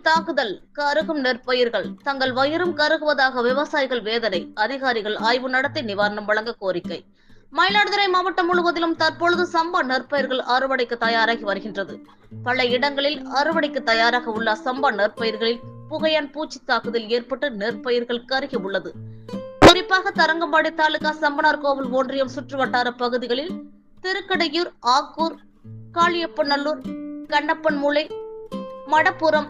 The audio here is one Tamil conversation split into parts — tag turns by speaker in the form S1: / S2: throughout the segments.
S1: தாக்குதல். கருகும் நெற்பயிர்கள். தங்கள் வயிறும் கருகுவதாக விவசாயிகள் வேதனை. அதிகாரிகள் ஆய்வு நடத்தி நிவாரணம் வழங்க கோரிக்கை. மயிலாடுதுறை மாவட்டம் முழுவதிலும் தற்பொழுது சம்பா நெற்பயிர்கள் அறுவடைக்கு தயாராகி வருகின்றது. பல இடங்களில் அறுவடைக்கு தயாராக உள்ள சம்பா நெற்பயிர்களில் புகையான் பூச்சி தாக்குதல் ஏற்பட்டு நெற்பயிர்கள் கருகி உள்ளது. குறிப்பாக தரங்கம்பாடி தாலுகா சம்பனார் கோவில் ஒன்றியம் சுற்றுவட்டார பகுதிகளில் திருக்கடையூர் ஆக்கூர் காளியப்பநல்லூர் கண்ணப்பன் மூலை மடப்புறம்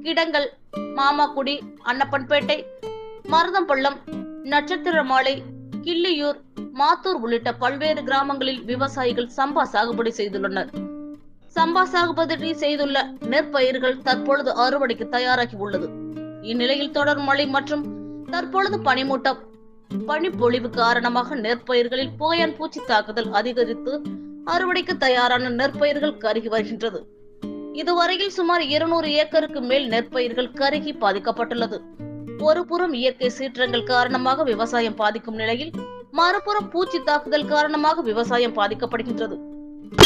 S1: கிடங்கல் மாமாக்குடி அன்னப்பன்பேட்டை மருதம்பள்ளம் நட்சத்திரமாலை கிள்ளியூர் மாத்தூர் உள்ளிட்ட பல்வேறு கிராமங்களில் விவசாயிகள் சம்பா சாகுபடி செய்துள்ளனர். சம்பா சாகுபடி செய்துள்ள நெற்பயிர்கள் தற்பொழுது அறுவடைக்கு தயாராகி உள்ளது. இந்நிலையில் தொடர் மழை மற்றும் தற்பொழுது பனிமூட்டம் பனிப்பொழிவு காரணமாக நெற்பயிர்களில் புகையான் பூச்சி தாக்குதல் அதிகரித்து அறுவடைக்கு தயாரான நெற்பயிர்கள் கருகி வருகின்றது. இதுவரையில் சுமார் இருநூறு ஏக்கருக்கு மேல் நெற்பயிர்கள் கருகி பாதிக்கப்பட்டுள்ளது. ஒருபுறம் இயற்கை சீற்றங்கள் காரணமாக விவசாயம் பாதிக்கும் நிலையில் மறுபுறம் பூச்சி தாக்குதல் காரணமாக விவசாயம் பாதிக்கப்படுகின்றது.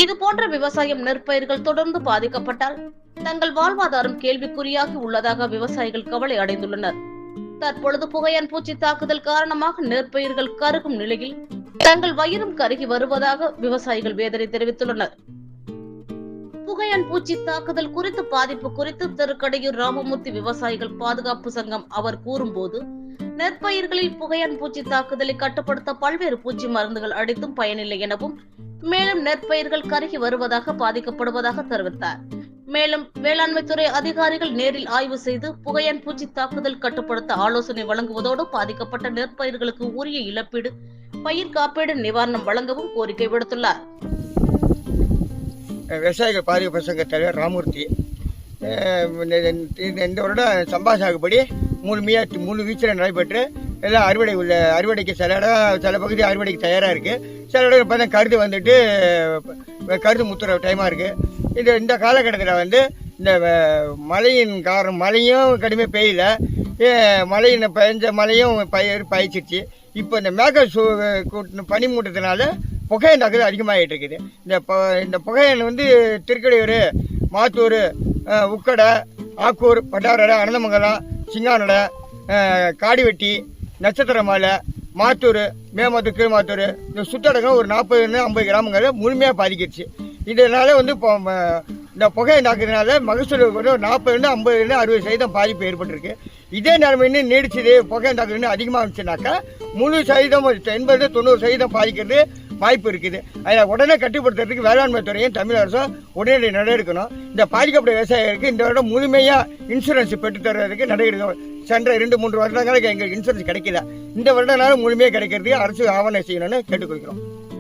S1: இது போன்ற விவசாயம் நெற்பயிர்கள் தொடர்ந்து பாதிக்கப்பட்டால் தங்கள் வாழ்வாதாரம் கேள்விக்குறியாகி உள்ளதாக விவசாயிகள் கவலை அடைந்துள்ளனர். தற்பொழுது புகையான் பூச்சி தாக்குதல் காரணமாக நெற்பயிர்கள் கருகும் நிலையில் தங்கள் வயிறும் கருகி வருவதாக விவசாயிகள் வேதனை தெரிவித்துள்ளனர். புகையான் பூச்சி தாக்குதல் குறித்து பாதிப்பு குறித்து திருக்கடையூர் ராமமூர்த்தி விவசாயிகள் பாதுகாப்பு சங்கம் அவர் கூறும்போது நெற்பயிர்களில் புகையான் பூச்சி தாக்குதலை கட்டுப்படுத்த பல்வேறு பூச்சி மருந்துகள் அடித்தும் பயனில்லை எனவும் மேலும் நெற்பயிர்கள் கருகி வருவதாக பாதிக்கப்படுவதாக தெரிவித்தார். மேலும் வேளாண்மைத்துறை அதிகாரிகள் நேரில் ஆய்வு செய்து புகையான் பூச்சி தாக்குதல் கட்டுப்படுத்த ஆலோசனை வழங்குவதோடு பாதிக்கப்பட்ட நெற்பயிர்களுக்கு உரிய இழப்பீடு பயிர் காப்பீடு நிவாரணம் வழங்கவும் கோரிக்கை விடுத்துள்ளார்.
S2: விவசாயிகள் பாதுகாப்பு சங்க தலைவர் ராமூர்த்தி. இந்த- இந்த வருடம் சம்பா சாகுபடி முழுமையாக மூணு வீச்சில் நடைபெற்று எல்லாம் அறுவடை உள்ள அறுவடைக்கு சில இடம் சில பகுதி அறுவடைக்கு தயாராக இருக்குது சில இடம் பார்த்தா கருது வந்துட்டு கருது முத்துற டைமாக இருக்குது இந்த இந்த காலகட்டத்தில் வந்து இந்த மழையின் காரணம் மழையும் கடுமையாக பெய்யல. மழையின் பெஞ்ச மழையும் பயிர் பயிச்சிருச்சு. இப்போ இந்த மேக சூ கூட்டின பனி புகையின் தாக்குதல் அதிகமாகிட்டு இருக்குது. இந்த இந்த புகையன் வந்து திருக்கடையூர் மாத்தூர் உக்கடை ஆக்கூர் பட்டாரடை அனந்தமங்கலம் சிங்கானடை காடிவெட்டி நட்சத்திர மாலை மாத்தூர் மேமாத்தூர் கீழ்மாத்தூர் இந்த சுத்தடகம் ஒரு நாற்பதுலேருந்து ஐம்பது கிராமங்களை முழுமையாக பாதிக்கிடுச்சு. இதனால வந்து இப்போ இந்த புகையை தாக்குறதுனால மகசூல் வந்து ஒரு நாற்பதுலேருந்து ஐம்பதுலேருந்து அறுபது சதவீதம் பாதிப்பு ஏற்பட்டிருக்கு. இதே நிலைமை இன்னும் நீடிச்சது புகையை தாக்குறது அதிகமாக இருந்துச்சுனாக்கா முழு சதவீதம் எண்பது தொண்ணூறு சதவீதம் பாதிக்கிறது வாய்ப்பு இருக்குது. அதை உடனே கட்டுப்படுத்துறதுக்கு வேளாண்மை துறையும் தமிழ் அரசும் உடனடி நடவடிக்கணும். இந்த பாதிக்கப்பட்ட விவசாயிகளுக்கு இந்த வருடம் முழுமையாக இன்சூரன்ஸ் பெற்று தருவதற்கு நடவடிக்கை. சென்ற இரண்டு மூன்று வருடங்களுக்கு எங்களுக்கு இன்சூரன்ஸ் கிடைக்கல. இந்த வருடனால முழுமையாக கிடைக்கிறதுக்கு அரசு ஆவணம் செய்யணும்னு கேட்டுக்கொள்கிறோம்.